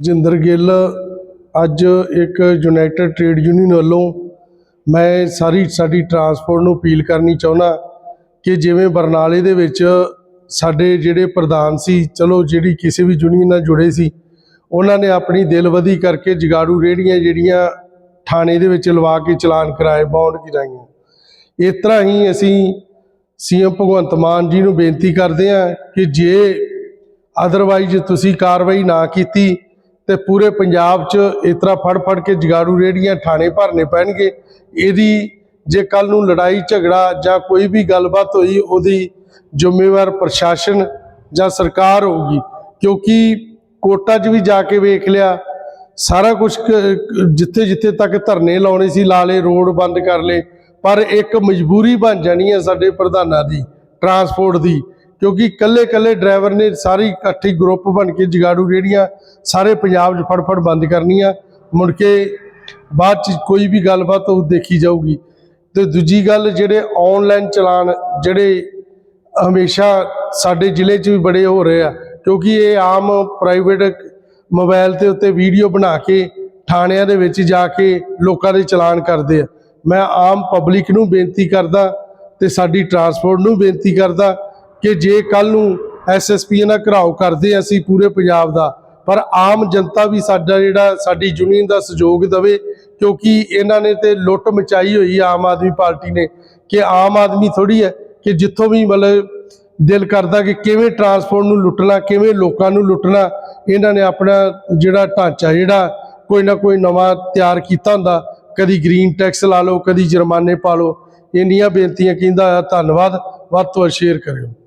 ਜਿੰਦਰ ਗਿੱਲ, ਅੱਜ ਇੱਕ United trade union ਵੱਲੋਂ ਮੈਂ ਸਾਰੀ ਸਾਡੀ ਟਰਾਂਸਪੋਰਟ ਨੂੰ ਅਪੀਲ ਕਰਨੀ ਚਾਹੁੰਦਾ ਕਿ ਜਿਵੇਂ ਬਰਨਾਲੇ ਦੇ ਵਿੱਚ ਸਾਡੇ ਜਿਹੜੇ ਪ੍ਰਧਾਨ ਸੀ, ਚਲੋ ਜਿਹੜੀ ਕਿਸੇ ਵੀ ਯੂਨੀਅਨ ਨਾਲ ਜੁੜੇ ਸੀ, ਉਹਨਾਂ ਨੇ ਆਪਣੀ ਦਿਲਵਦੀ ਕਰਕੇ ਜਗਾੜੂ ਰੇੜੀਆਂ ਜਿਹੜੀਆਂ ਥਾਣੇ ਦੇ ਵਿੱਚ ਲਵਾ ਕੇ ਚਲਾਨ ਕਰਾਏ ਬੌਂਡ ਕਰਾਈਆਂ। ਇਸ ਤਰ੍ਹਾਂ ਹੀ ਅਸੀਂ ਸੀਐਮ ਭਗਵੰਤ ਮਾਨ ਜੀ ਨੂੰ ਬੇਨਤੀ ਕਰਦੇ ਹਾਂ ਕਿ ਜੇ ਅਦਰਵਾਈਜ਼ ਤੁਸੀਂ ਕਾਰਵਾਈ ਨਾ ਕੀਤੀ ਤੇ ਪੂਰੇ ਪੰਜਾਬ 'ਚ ਇਸ ਤਰ੍ਹਾਂ ਫੜ ਫੜ ਕੇ ਜਗਾੜੂ ਰੇੜੀਆਂ ਥਾਣੇ ਭਰਨੇ ਪੈਣਗੇ। ਇਹਦੀ ਜੇ ਕੱਲ ਨੂੰ ਲੜਾਈ, ਝਗੜਾ ਜਾਂ ਕੋਈ ਵੀ ਗੱਲਬਾਤ ਹੋਈ, ਉਹਦੀ ਜ਼ਿੰਮੇਵਾਰ ਪ੍ਰਸ਼ਾਸਨ ਜਾਂ ਸਰਕਾਰ ਹੋਊਗੀ। ਕਿਉਂਕਿ ਕੋਟਾ 'ਚ ਵੀ ਜਾ ਕੇ ਵੇਖ ਲਿਆ, ਸਾਰਾ ਕੁਝ ਜਿੱਥੇ ਜਿੱਥੇ ਤੱਕ ਧਰਨੇ ਲਾਉਣੇ ਸੀ, ਲਾ ਲਾਲੇ ਰੋਡ ਬੰਦ ਕਰ ਲਏ, ਪਰ ਇੱਕ ਮਜਬੂਰੀ ਬਣ ਜਾਣੀ ਹੈ ਸਾਡੇ ਪ੍ਰਧਾਨਾਂ ਦੀ, ਟਰਾਂਸਪੋਰਟ ਦੀ। ਕਿਉਂਕਿ ਕੱਲੇ ਕੱਲੇ ਡਰਾਈਵਰ ਨੇ ਸਾਰੀ ਇਕੱਠੀ ਗਰੁੱਪ ਬਣ ਕੇ ਜਗਾੜੂ ਰੇੜੀਆਂ ਸਾਰੇ ਪੰਜਾਬ 'ਚ ਫੜਫੜ ਬੰਦ ਕਰਨੀਆਂ। ਮੁੜ ਕੇ ਬਾਅਦ 'ਚ ਕੋਈ ਵੀ ਗੱਲਬਾਤ ਉਹ ਦੇਖੀ ਜਾਊਗੀ। ਤੇ ਦੂਜੀ ਗੱਲ, ਜਿਹੜੇ ਆਨਲਾਈਨ ਚਲਾਨ ਜਿਹੜੇ ਹਮੇਸ਼ਾ ਸਾਡੇ ਜ਼ਿਲ੍ਹੇ 'ਚ ਵੀ ਬੜੇ ਹੋ ਰਹੇ ਆ, ਕਿਉਂਕਿ ਇਹ ਆਮ ਪ੍ਰਾਈਵੇਟ ਮੋਬਾਈਲ ਤੇ ਉੱਤੇ ਵੀਡੀਓ ਬਣਾ ਕੇ ਥਾਣਿਆਂ ਦੇ ਵਿੱਚ ਜਾ ਕੇ ਲੋਕਾਂ ਦੇ ਚਲਾਨ ਕਰਦੇ ਆ। ਮੈਂ ਆਮ ਪਬਲਿਕ ਨੂੰ ਬੇਨਤੀ ਕਰਦਾ ਤੇ ਸਾਡੀ ਟਰਾਂਸਪੋਰਟ ਨੂੰ ਬੇਨਤੀ ਕਰਦਾ ਕਿ ਜੇ ਕੱਲ ਨੂੰ ਐਸਐਸਪੀ ਨਾਲ ਘਰਾਓ ਕਰਦੇ ਆ ਅਸੀਂ ਪੂਰੇ ਪੰਜਾਬ ਦਾ, ਪਰ ਆਮ ਜਨਤਾ ਵੀ ਸਾਡਾ ਜਿਹੜਾ ਸਾਡੀ ਯੂਨੀਅਨ ਦਾ ਸਹਿਯੋਗ ਦੇਵੇ, ਕਿਉਂਕਿ ਇਹਨਾਂ ਨੇ ਤੇ ਲੁੱਟ ਮਚਾਈ ਹੋਈ ਆਮ ਆਦਮੀ ਪਾਰਟੀ ਨੇ, ਕਿ ਆਮ ਆਦਮੀ ਥੋੜੀ ਹੈ ਕਿ ਜਿੱਥੋਂ ਵੀ ਮਤਲਬ ਦਿਲ ਕਰਦਾ ਕਿ ਕਿਵੇਂ ਟਰਾਂਸਪੋਰਟ ਨੂੰ ਲੁੱਟਣਾ, ਕਿਵੇਂ ਲੋਕਾਂ ਨੂੰ ਲੁੱਟਣਾ, ਇਹਨਾਂ ਨੇ ਆਪਣਾ ਜਿਹੜਾ ਢਾਂਚਾ ਜਿਹੜਾ ਕੋਈ ਨਾ ਕੋਈ ਨਵਾਂ ਤਿਆਰ ਕੀਤਾ ਹੁੰਦਾ, ਕਦੀ ਗ੍ਰੀਨ ਟੈਕਸ ਲਾ ਲਓ, ਕਦੀ ਜੁਰਮਾਨੇ ਪਾ ਲਓ, ਇੰਨੀਆਂ ਬੇਨਤੀਆਂ ਕਹਿੰਦਾ ਆ, ਧੰਨਵਾਦ, ਵੱਧ ਤੋਂ ਵੱਧ ਸ਼ੇਅਰ ਕਰਿਓ।